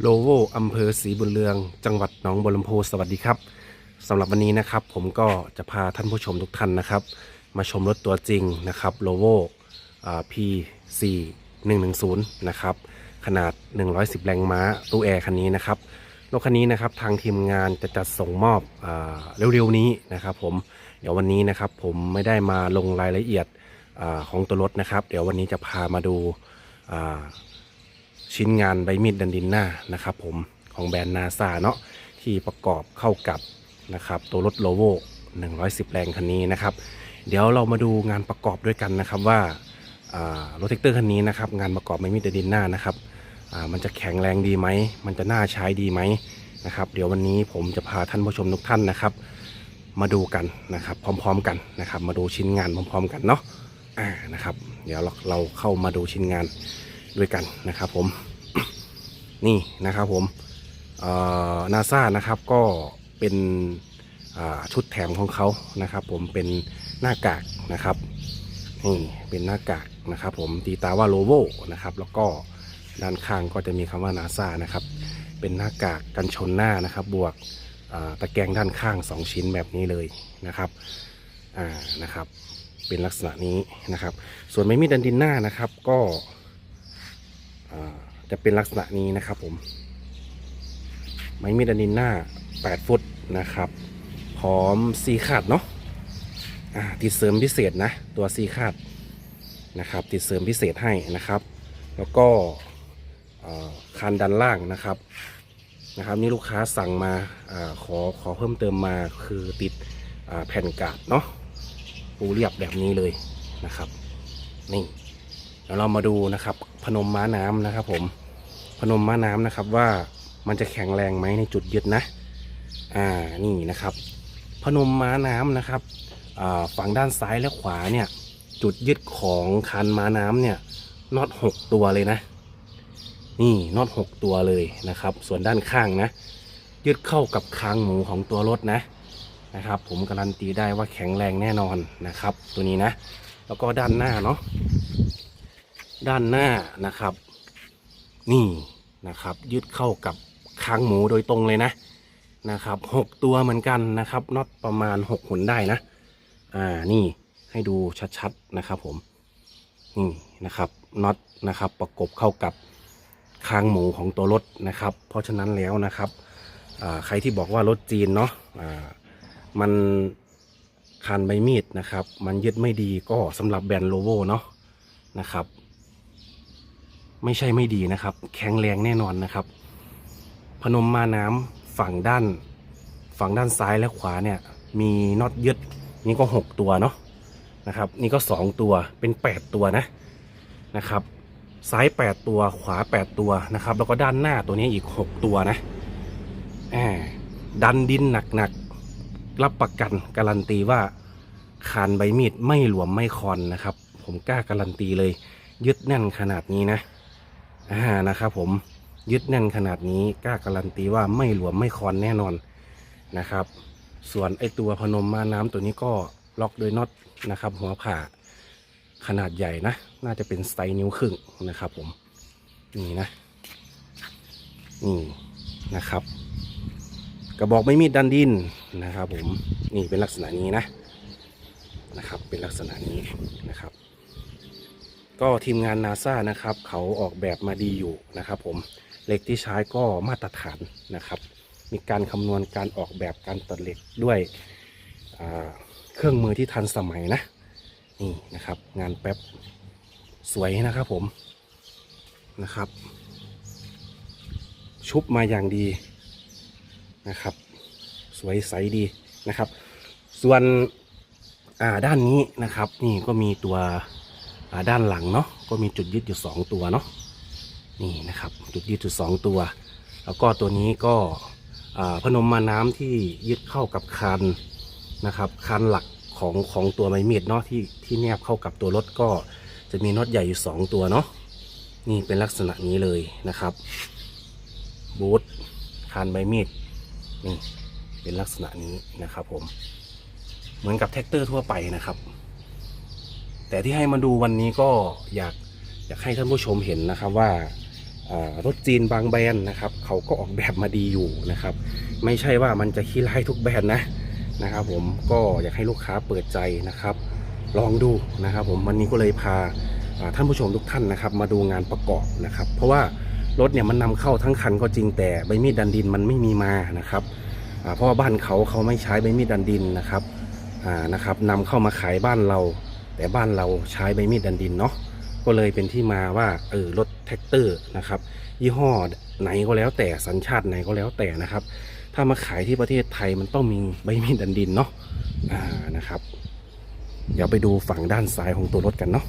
โลโวอำเภอศรีบุญเรือง จังหวัดหนองบัวลำพูสวัสดีครับสำหรับวันนี้นะครับ ผมก็จะพาท่านผู้ชมทุกท่านนะครับ มาชมรถตัวจริงนะครับโลโว P4 110นะครับขนาด 110 แรงม้าตู้แอร์คันนี้นะครับรถคันนี้นะครับทางทีมงานจะจัดส่งมอบอเร็วๆนี้นะครับ ผมเดี๋ยววันนี้นะครับผมไม่ได้มาลงรายละเอียดอของตัวรถนะครับ เดี๋ยววันนี้จะพามาดู ชิ้นงานใบมีดดันดินหน้านะครับผมของแบรนด์นาซาเนาะที่ประกอบเข้ากับนะครับตัวรถโลโว110 แรงคันนี้นะครับ เดี๋ยวเรามาดูงานประกอบด้วยกันนะครับว่ารถแท็กเตอร์คันนี้นะครับงานประกอบใบมีดดันดินหน้านะครับมันจะแข็งแรงดีไหม มันจะน่าใช้ดีไหมนะครับ เดี๋ยววันนี้ผมจะพาท่านผู้ชมทุกท่านนะครับ มาดูกันนะครับ พร้อม ๆ กันนะครับ มาดูชิ้นงานพร้อม ๆ กันเนาะนะครับ เดี๋ยวเราเราเข้ามาดูชิ้นงานด้วยกันนะครับผม นี่นะครับผมนาซานะครับก็เป็นชุดแถมของเขานะครับ ผมเป็นหน้ากากนะครับนี่เป็นหน้ากากนะครับ ผมตีตาว่าโลโวนะครับ แล้วก็ด้านข้างก็จะมีคำว่านาซานะครับ เป็นหน้ากากกันชนหน้านะครับ บวกตะแกรงด้านข้าง 2 ชิ้นแบบนี้เลยนะครับอ่านะครับ เป็นลักษณะนี้นะครับ ส่วนไม้มีดดันดินหน้านะครับก็อ่า จะเป็นลักษณะนี้นะครับผม ไม้มีดอันนินหน้า 8 ฟุตนะครับพร้อมซีคาดเนาะอ่าติดเสริมพิเศษนะ ตัวซีคาดนะครับ ติดเสริมพิเศษให้นะครับ แล้วก็อ่าคันดันล่างนะครับนะครับนี่ลูกค้าสั่งมาอขอขอเพิ่มเติมมาคือติดแผ่นกาดเนาะปูเรียบแบบนี้เลยนะครับ นี่เดี๋ยวเรามาดูนะครับ พนมม้าน้ำนะครับ ผมพนมม้าน้ำนะครับว่ามันจะแข็งแรงไหมในจุดยึดนะ อ่านี่นะครับ พนมม้าน้ำนะครับฝั่งด้านซ้ายและขวาเนี่ย จุดยึดของคันม้าน้ำเนี่ยน็อตหกตัวเลยนะ นี่น็อตหกตัวเลยนะครับ ส่วนด้านข้างนะ ยึดเข้ากับคางหมูของตัวรถนะนะครับ ผมการันตีได้ว่าแข็งแรงแน่นอนนะครับ ตัวนี้นะ แล้วก็ด้านหน้าเนาะ ด้านหน้านะครับ นี่นะครับ ยึดเข้ากับคางหมูโดยตรงเลยนะนะครับหกตัวเหมือนกันนะครับน็อตประมาณหกหนได้นะ อ่านี่ให้ดูชัดๆนะครับผมนี่นะครับน็อตนะครับประกบเข้ากับคางหมูของตัวรถนะครับ เพราะฉะนั้นแล้วนะครับใครที่บอกว่ารถจีนเนาะอ่ามันคานใบมีดนะครับ มันยึดไม่ดีก็สำหรับแบรนด์โลโวเนาะนะครับ ไม่ใช่ไม่ดีนะครับ แข็งแรงแน่นอนนะครับ พนมมาน้ำฝั่งด้าน ฝั่งด้านซ้ายและขวาเนี่ย มีน็อตยึดนี่ก็หกตัวเนาะนะครับ นี่ก็สองตัวเป็นแปดตัวนะนะครับ ซ้ายแปดตัวขวาแปดตัวนะครับ แล้วก็ด้านหน้าตัวนี้อีกหกตัวนะแหมดันดินหนักๆรับประกันการันตีว่าคานใบมีดไม่หลวมไม่คอนนะครับ ผมกล้าการันตีเลย ยึดแน่นขนาดนี้นะ อ่านะครับผมยึดแน่นขนาดนี้กล้าการันตีว่าไม่หลวมไม่คอนแน่นอนนะครับ ส่วนไอตัวพนมมาน้ำตัวนี้ก็ล็อกโดยน็อตนะครับ หัวผ่าขนาดใหญ่นะ น่าจะเป็นไซส์นิ้วครึ่งนะครับ ผมนี่นะนี่นะครับ กระบอกไม่มีดดันดินนะครับ ผมนี่เป็นลักษณะนี้นะนะครับ เป็นลักษณะนี้นะครับ ก็ทีมงานนาซานะครับ เขาออกแบบมาดีอยู่นะครับผมเหล็กที่ใช้ก็มาตรฐานนะครับ มีการคำนวณการออกแบบการตัดเหล็กด้วยเครื่องมือที่ทันสมัยนะ นี่นะครับ งานแป๊บสวยนะครับผมนะครับ ชุบมาอย่างดีนะครับ สวยใสดีนะครับ ส่วนด้านนี้นะครับ นี่ก็มีตัว ด้านหลังเนาะก็มีจุดยึดอยู่สองตัวเนาะนี่นะครับจุดยึดอยู่สองตัว แล้วก็ตัวนี้ก็พนมมาน้ำที่ยึดเข้ากับคันนะครับคันหลักของของตัวไม้มีดเนาะที่ที่แนบเข้ากับตัวรถก็จะมีน็อตใหญ่อยู่สองตัวเนาะนี่เป็นลักษณะนี้เลยนะครับบูทคันใบมีดนี่เป็นลักษณะนี้นะครับผมเหมือนกับแท็กเตอร์ทั่วไปนะครับ แต่ที่ให้มาดูวันนี้ก็อยากอยากให้ท่านผู้ชมเห็นนะครับว่ารถจีนบางแบรนด์นะครับเขาก็ออกแบบมาดีอยู่นะครับ ไม่ใช่ว่ามันจะขี้ร้ายทุกแบรนด์นะนะครับ ผมก็อยากให้ลูกค้าเปิดใจนะครับ ลองดูนะครับ ผมวันนี้ก็เลยพาท่านผู้ชมทุกท่านนะครับ มาดูงานประกอบนะครับ เพราะว่ารถเนี่ยมันนำเข้าทั้งคันก็จริงแต่ใบมีดดันดินมันไม่มีมานะครับเพราะว่าบ้านเขาเขาไม่ใช้ใบมีดดันดินนะครับนะครับนำเข้ามาขายบ้านเรา แต่บ้านเราใช้ใบมีดดันดินเนาะก็เลยเป็นที่มาว่าเออรถแท็กเตอร์นะครับยี่ห้อไหนก็แล้วแต่สัญชาติไหนก็แล้วแต่นะครับ ถ้ามาขายที่ประเทศไทยมันต้องมีใบมีดดันดินเนาะอ่านะครับ เดี๋ยวไปดูฝั่งด้านซ้ายของตัวรถกันเนาะ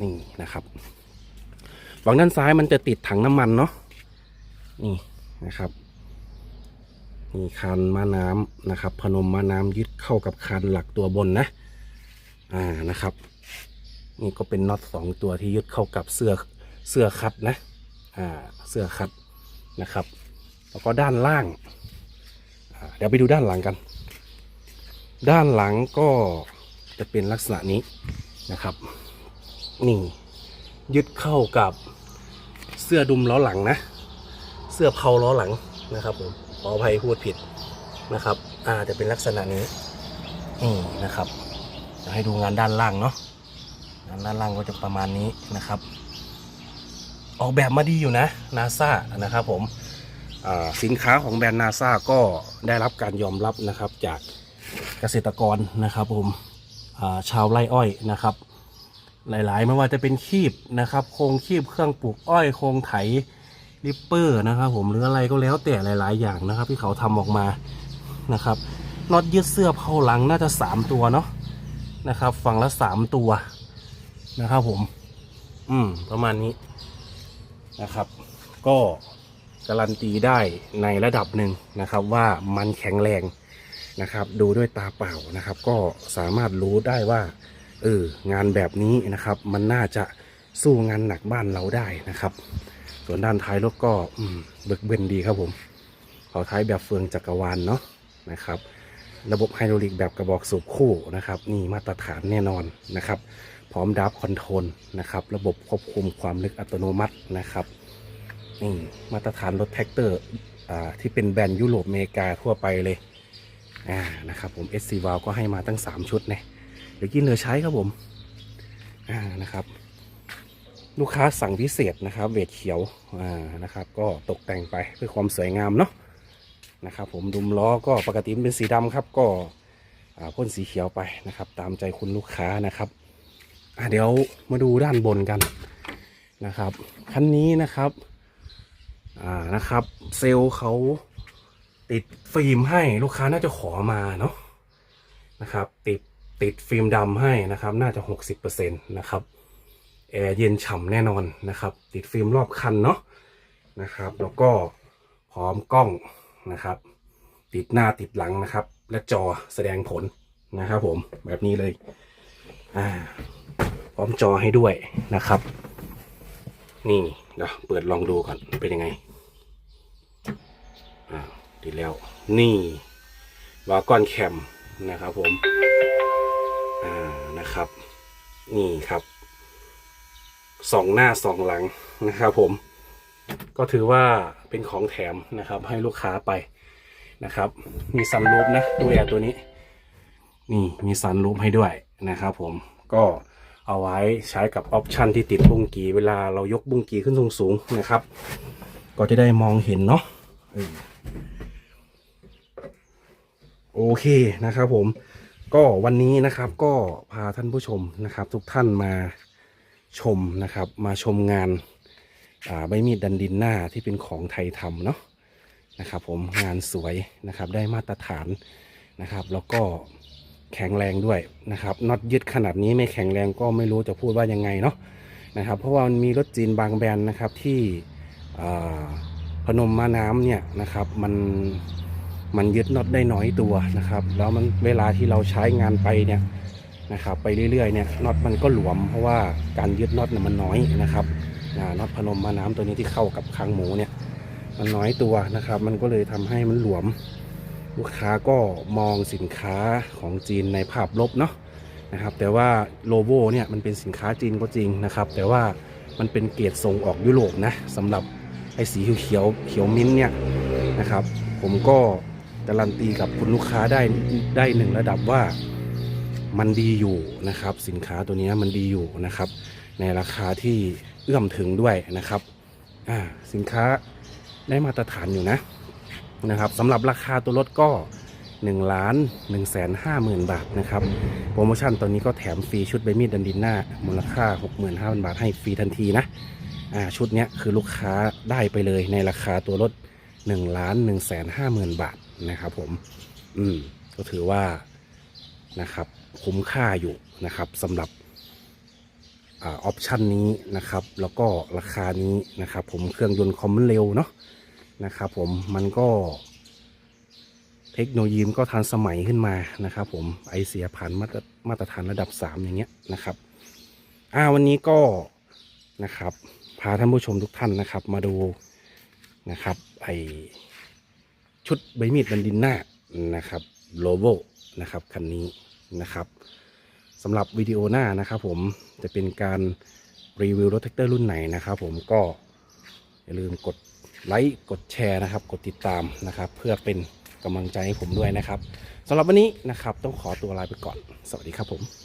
นี่นะครับฝั่งด้านซ้ายมันจะติดถังน้ำมันเนาะนี่นะครับ นี่คันม้าน้ำนะครับ พนมม้าน้ำยึดเข้ากับคันหลักตัวบนนะ อ่านะครับ นี่ก็เป็นน็อตสองตัวที่ยึดเข้ากับเสื้อเสื้อคัดนะ อ่าเสื้อคัดนะครับ แล้วก็ด้านล่างาเดี๋ยวไปดูด้านหลังกัน ด้านหลังก็จะเป็นลักษณะนี้นะครับ นี่ยึดเข้ากับเสื้อดุมล้อหลังนะ เสื้อเพาล้อหลังนะครับผม ขออภัยพูดผิดนะครับอ่าจะเป็นลักษณะนี้นี่นะครับจะให้ดูงานด้านล่างเนาะงานด้านล่างก็จะประมาณนี้นะครับ ออกแบบมาดีอยู่นะนาซานะครับผมอ่าสินค้าของแบรนด์นาซาก็ได้รับการยอมรับนะครับจากเกษตรกรนะครับผมาชาวไร่อ้อยนะครับ หลายๆ ไม่ว่าจะเป็นคีบนะครับ โครงคีบเครื่องปลูกอ้อย โครงไถ ริปเปอร์นะครับผมหรืออะไรก็แล้วแต่หลาย ๆ อย่างนะครับ ที่เขาทำออกมานะครับน็อตยึดเสื้อเผาหลังน่าจะสามตัวเนาะนะครับ ฝั่งละสามตัวนะครับผม อืม ประมาณนี้นะครับ ก็การันตีได้ในระดับหนึ่งนะครับ ว่ามันแข็งแรงนะครับ ดูด้วยตาเปล่านะครับ ก็สามารถรู้ได้ว่าเอองานแบบนี้นะครับ มันน่าจะสู้งานหนักบ้านเราได้นะครับ ส่วนด้านท้ายรถก็เบิกเบนดีครับผมขอท้ายแบบเฟืองจักรวาลเนาะนะครับ ระบบไฮดรอลิกแบบกระบอกสูบคู่นะครับ นี่มาตรฐานแน่นอนนะครับ พร้อมดับคอนโทรลนะครับ ระบบควบคุมความลึกอัตโนมัตินะครับนี่มาตรฐานรถแท็กเตอร์ที่เป็นแบรนด์ยุโรปอเมริกาทั่วไปเลยนะครับผม SC v a l ก็ให้มาตั้ง 3 ชุดนะเดี๋ยวกินเหลือใช้ครับผมนะครับ ลูกค้าสั่งพิเศษนะครับ เวทเขียวอ่านะครับ ก็ตกแต่งไปเพื่อความสวยงามเนาะนะครับ ผมดุมล้อก็ปกติมันเป็นสีดำครับ ก็พ่นสีเขียวไปนะครับ ตามใจคุณลูกค้านะครับเดี๋ยวมาดูด้านบนกันนะครับคันนี้นะครับอ่านะครับ เซลล์เขาติดฟิล์มให้ลูกค้าน่าจะขอมาเนาะนะครับ ติดติดฟิล์มดำให้นะครับ น่าจะ 60%นะครับ แอร์เย็นฉ่ำแน่นอนนะครับ ติดฟิล์มรอบคันเนาะนะครับ แล้วก็พร้อมกล้องนะครับ ติดหน้าติดหลังนะครับ และจอแสดงผลนะครับ ผมแบบนี้เลยอ่าพร้อมจอให้ด้วยนะครับ นี่เดี๋ยวเปิดลองดูก่อนเป็นยังไงอ่าดีแล้วนี่วากอนแคมนะครับผมอ่านะครับ นี่ครับ สองหน้าสองหลังนะครับผม ก็ถือว่าเป็นของแถมนะครับ ให้ลูกค้าไปนะครับ มีซันรูปนะตัวแอร์ตัวนี้ นี่มีซันรูปให้ด้วยนะครับผมก็เอาไว้ใช้กับออปชันที่ติดบุ้งกีเวลาเรายกบุ้งกีขึ้นสูงๆนะครับ ก็จะได้มองเห็นเนาะโอเคนะครับผมก็วันนี้นะครับก็พาท่านผู้ชมนะครับ ทุกท่านมา ชมนะครับ มาชมงานใบมีดดันดินหน้าที่เป็นของไทยทำเนาะนะครับ ผมงานสวยนะครับได้มาตรฐานนะครับ แล้วก็แข็งแรงด้วยนะครับน็อตยึดขนาดนี้ไม่แข็งแรงก็ไม่รู้จะพูดว่ายังไงเนาะนะครับ เพราะว่ามันมีรถจีนบางแบรนด์นะครับที่พนมมาน้ำเนี่ยนะครับมันมันยึดน็อตได้น้อยตัวนะครับ แล้วมันเวลาที่เราใช้งานไปเนี่ย นะครับไปเรื่อยๆเนี่ยน็อตมันก็หลวมเพราะว่าการยึดน็อตเนี่ยมันน้อยนะครับอ่าน็อตพนมมาน้ำตัวนี้ที่เข้ากับคางหมูเนี่ยมันน้อยตัวนะครับ มันก็เลยทำให้มันหลวม ลูกค้าก็มองสินค้าของจีนในภาพลบเนาะนะครับ แต่ว่าโลโบเนี่ยมันเป็นสินค้าจีนก็จริงนะครับ แต่ว่ามันเป็นเกรดส่งออกยุโรปนะสำหรับไอ้สีเขียวเขียวมิ้นเนี่ยนะครับ ผมก็การันตีกับคุณลูกค้าได้ได้หนึ่งระดับว่า มันดีอยู่นะครับ สินค้าตัวนี้มันดีอยู่นะครับ ในราคาที่เอื้อมถึงด้วยนะครับอ่าสินค้าได้มาตรฐานอยู่นะนะครับสำหรับราคาตัวรถก็1ล้าน1แสน5หมื่นบาทนะครับ โปรโมชั่นตอนนี้ก็แถมฟรีชุดใบมีดดันดินหน้า มูลค่า 65,000 บาทให้ฟรีทันทีนะอ่าชุดนี้คือลูกค้าได้ไปเลยในราคาตัวรถ1ล้าน1แสน5หมื่นบาทนะครับผม อืม ก็ถือว่านะครับ คุ้มค่าอยู่นะครับสำหรับออปชันนี้นะครับ แล้วก็ราคานี้นะครับ ผมเครื่องยนต์คอมมันเร็วเนาะนะครับ ผมมันก็ เทคโนโลยีก็ทันสมัยขึ้นมานะครับ ผมไอเสียผ่านมาตรมาตรฐานระดับ 3 อย่างเงี้ยนะครับอ่าวันนี้ก็นะครับ พาท่านผู้ชมทุกท่านนะครับ มาดูนะครับไอชุดใบมีดบันดินหน้านะครับโลโบนะครับคันนี้ นะครับสำหรับวิดีโอหน้านะครับผมจะเป็นการรีวิวรถแท็กเตอร์รุ่นไหนนะครับผมก็อย่าลืมกดไลค์กดแชร์นะครับ กดติดตามนะครับ เพื่อเป็นกำลังใจให้ผมด้วยนะครับสำหรับวันนี้นะครับ ต้องขอตัวลาไปก่อน สวัสดีครับผม